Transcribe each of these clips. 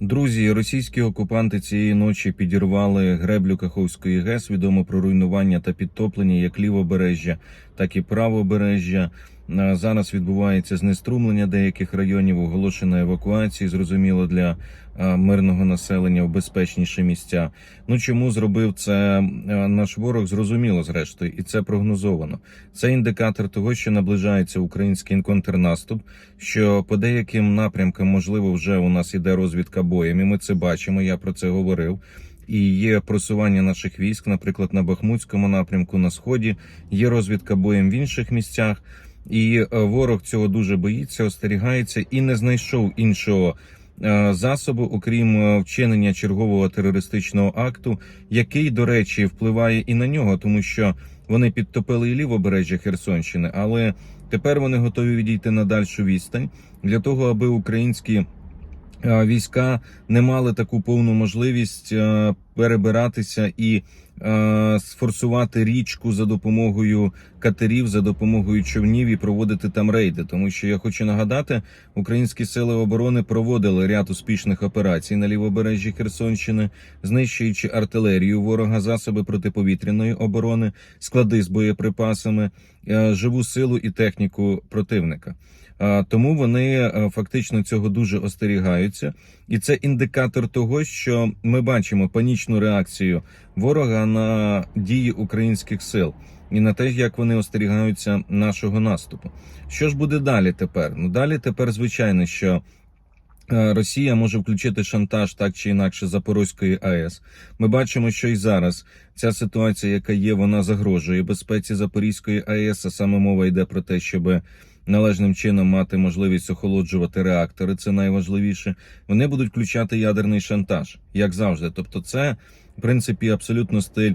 Друзі, російські окупанти цієї ночі підірвали греблю Каховської ГЕС. Відомо про руйнування та підтоплення як лівобережжя, так і правобережжя. Е, Зараз відбувається знеструмлення деяких районів, оголошена евакуація, зрозуміло для е, мирного населення в безпечніші місця. Ну чому зробив це е, наш ворог? Зрозуміло, зрештою, і це прогнозовано. Це індикатор того, що наближається український контрнаступ. Що по деяким напрямкам, можливо, вже у нас іде розвідка боєм, і ми це бачимо. Я про це говорив. І є просування наших військ, наприклад, на Бахмутському напрямку на сході. Є розвідка боєм в інших місцях. І е, ворог цього дуже боїться, остерігається і не знайшов іншого е, засобу, окрім е, вчинення чергового терористичного акту, який, до речі, впливає і на нього, тому що вони підтопили і лівобережжя Херсонщини, але тепер вони готові відійти на дальшу відстань. Для того, аби українські війська не мали таку повну можливість перебиратися і е, сфорсувати річку за допомогою катерів, за допомогою човнів і проводити там рейди. Тому що я хочу нагадати, українські сили оборони проводили ряд успішних операцій на лівобережжі Херсонщини, знищуючи артилерію ворога, засоби протиповітряної оборони, склади з боєприпасами, е, живу силу і техніку противника. А, Тому вони е, фактично цього дуже остерігаються, і це індикатор того, що ми бачимо панічну реакцію ворога на дії українських сил і на те, як вони остерігаються нашого наступу. Що ж буде далі тепер? Ну далі тепер, звичайно, що. е, Росія може включити шантаж так чи інакше Запорозької АЕС. Ми бачимо, що і зараз ця ситуація, яка є, вона загрожує безпеці Запорізької АЕС. А саме мова йде про те, щоб належним чином мати можливість охолоджувати реактори. Це найважливіше. Вони будуть включати ядерний шантаж, як завжди. Тобто, це в принципі абсолютно стиль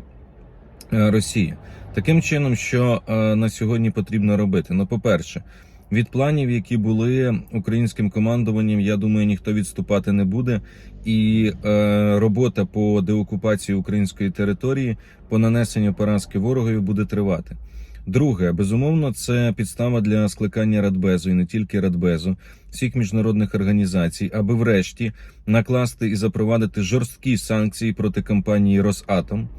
е, Росії. Таким чином, що е, на сьогодні потрібно робити? Ну, по-перше, від планів, які були українським командуванням, я думаю, ніхто відступати не буде. І е, робота по деокупації української території, по нанесенню поразки ворогові буде тривати. Друге, безумовно, це підстава для скликання Радбезу і не тільки Радбезу, всіх міжнародних організацій, аби врешті накласти і запровадити жорсткі санкції проти компанії Росатом.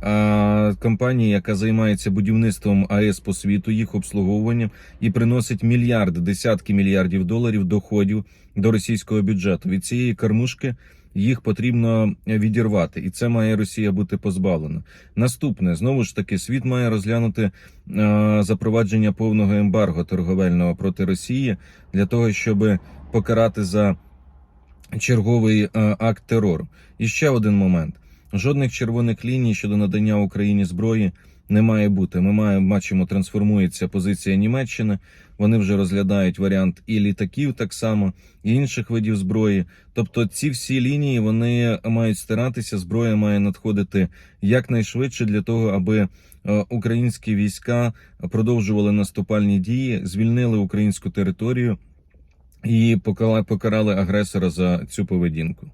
А компанії, яка займається будівництвом АЕС по світу, їх обслуговуванням і приносить мільярди, десятки мільярдів доларів доходів до російського бюджету. Від цієї кормушки їх потрібно відірвати, і це має Росія бути позбавлена. Наступне знову ж таки, світ має розглянути е, запровадження повного ембарго торговельного проти Росії для того, щоб покарати за черговий е, акт терору. І ще один момент: жодних червоних ліній щодо надання Україні зброї не має бути. Ми маємо бачимо, трансформується позиція Німеччини. Вони вже розглядають варіант і літаків, так само і інших видів зброї. Тобто, ці всі лінії вони мають стиратися. Зброя має надходити якнайшвидше для того, аби е, українські війська продовжували наступальні дії, звільнили українську територію і покарали агресора за цю поведінку.